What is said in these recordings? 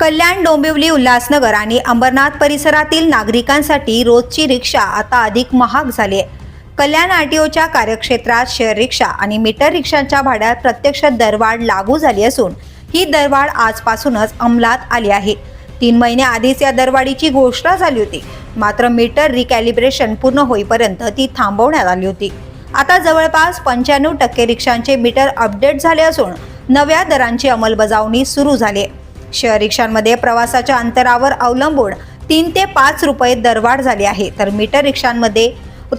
कल्याण डोंबिवली उल्हासनगर आणि अंबरनाथ परिसरातील नागरिकांसाठी रोजची रिक्षा आता अधिक महाग झाली आहे. कल्याण आर टी ओच्या कार्यक्षेत्रात शेअर रिक्षा आणि मीटर रिक्षांच्या भाड्यात प्रत्यक्ष दरवाढ लागू झाली असून ही दरवाढ आजपासूनच अंमलात आली आहे. तीन महिने आधीच या दरवाढीची घोषणा झाली होती. मात्र मीटर रिकॅलिब्रेशन पूर्ण होईपर्यंत ती थांबवण्यात आली होती. आता जवळपास पंच्याण्णव टक्के रिक्षांचे मीटर अपडेट झाले असून नव्या दरांची अंमलबजावणी सुरू झाली आहे. शेअर रिक्षांमध्ये प्रवासाच्या अंतरावर अवलंबून तीन ते पाच रुपये दरवाढ झाली आहे. तर मीटर रिक्षांमध्ये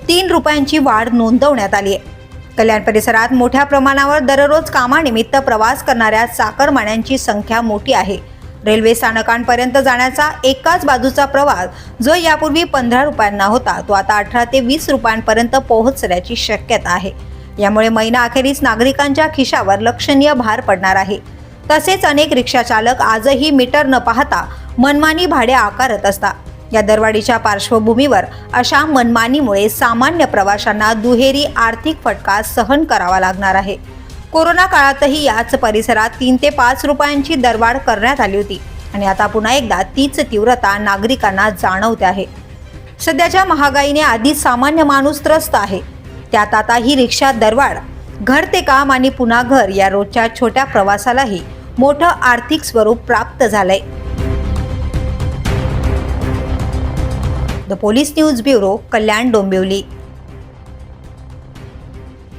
तीन रुपयांची वाढ नोंदवण्यात आली आहे. कल्याण परिसरात मोठ्या प्रमाणावर दररोज कामानिमित्त प्रवास करणाऱ्या चाकरमान्यांची संख्या मोठी आहे. रेल्वे स्थानकांपर्यंत जाण्याचा एकाच बाजूचा प्रवास जो यापूर्वी पंधरा रुपयांना होता तो आता अठरा ते वीस रुपयांपर्यंत पोहोचण्याची शक्यता आहे. यामुळे महिना अखेरीस नागरिकांच्या खिशावर लक्षणीय भार पडणार आहे. तसेच अनेक रिक्षाचालक आजही मीटर न पाहता मनमानी भाडे आकारत असतात. या दरवाढीच्या पार्श्वभूमीवर अशा मनमानीमुळे सामान्य प्रवाशांना दुहेरी आर्थिक फटका सहन करावा लागणार आहे. कोरोना काळातही याच परिसरात तीन ते पाच रुपयांची दरवाढ करण्यात आली होती आणि आता पुन्हा एकदा तीच तीव्रता नागरिकांना जाणवते आहे. सध्याच्या महागाईने आधीच सामान्य माणूस त्रस्त आहे. त्यात आता ही रिक्षा दरवाढ घर ते काम आणि पुन्हा घर या रोजच्या छोट्या प्रवासालाही मोठं आर्थिक स्वरूप प्राप्त झालंय. The police news bureau Kalyan Dombivli.